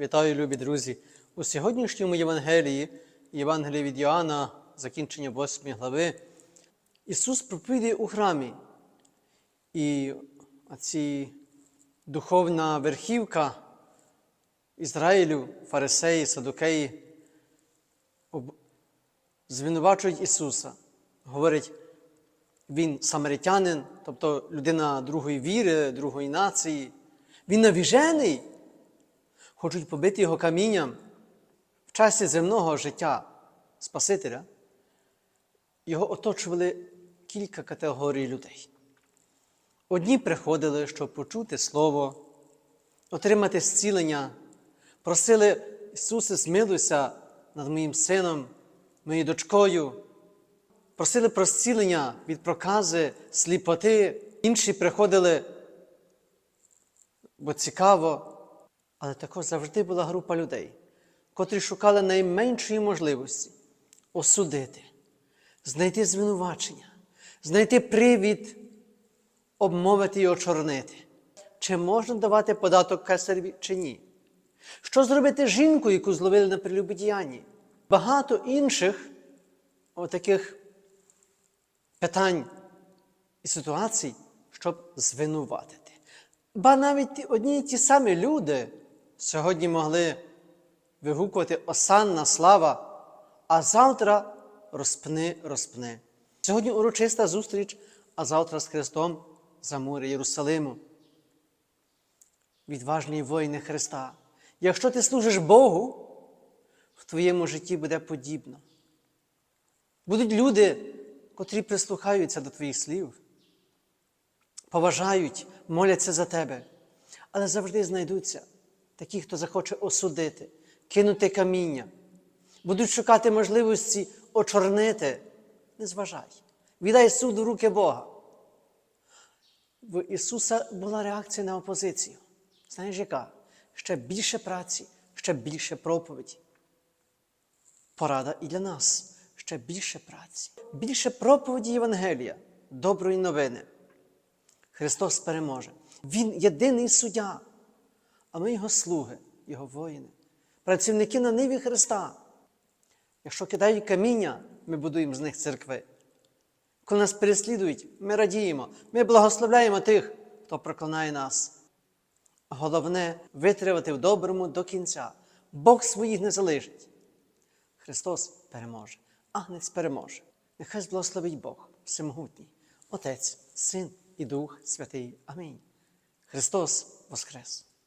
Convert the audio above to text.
Вітаю, любі друзі! У сьогоднішньому Євангелії, Євангелії від Йоанна, закінчення 8 глави, Ісус проповідує у храмі. І ці духовна верхівка Ізраїлю, фарисеї, садукеї звинувачують Ісуса. Говорять, він самаритянин, тобто людина другої віри, другої нації. Він навіжений. Хочуть побити його камінням в часі земного життя Спасителя. Його оточували кілька категорій людей. Одні приходили, щоб почути Слово, отримати зцілення, просили Ісусе, змилуйся над моїм сином, моєю дочкою, просили про зцілення від прокази, сліпоти. Інші приходили, бо цікаво, але також завжди була група людей, котрі шукали найменшої можливості осудити, знайти звинувачення, знайти привід, обмовити і очорнити. Чи можна давати податок кесареві чи ні? Що зробити з жінкою, яку зловили на прелюбодіянні? Багато інших отаких питань і ситуацій, щоб звинуватити. Ба навіть одні й ті самі люди сьогодні могли вигукувати Осанна слава, а завтра розпни, розпни. Сьогодні урочиста зустріч, а завтра з Христом за мури Єрусалиму. Відважні воїни Христа. Якщо ти служиш Богу, в твоєму житті буде подібно. Будуть люди, котрі прислухаються до твоїх слів, поважають, моляться за тебе, але завжди знайдуться такі, хто захоче осудити, кинути каміння, будуть шукати можливості очорнити. Не зважай. Віддай суд в руки Бога. В Ісуса була реакція на опозицію. Знаєш, яка? Ще більше праці, ще більше проповіді. Порада і для нас ще більше праці, більше проповіді Євангелія, доброї новини. Христос переможе. Він єдиний суддя, а ми Його слуги, Його воїни, працівники на ниві Христа. Якщо кидають каміння, ми будуємо з них церкви. Коли нас переслідують, ми радіємо, ми благословляємо тих, хто проклинає нас. Головне витривати в доброму до кінця. Бог своїх не залишить. Христос переможе, Агнець переможе. Нехай благословить Бог, Всемогутній, Отець, Син і Дух Святий. Амінь. Христос Воскрес!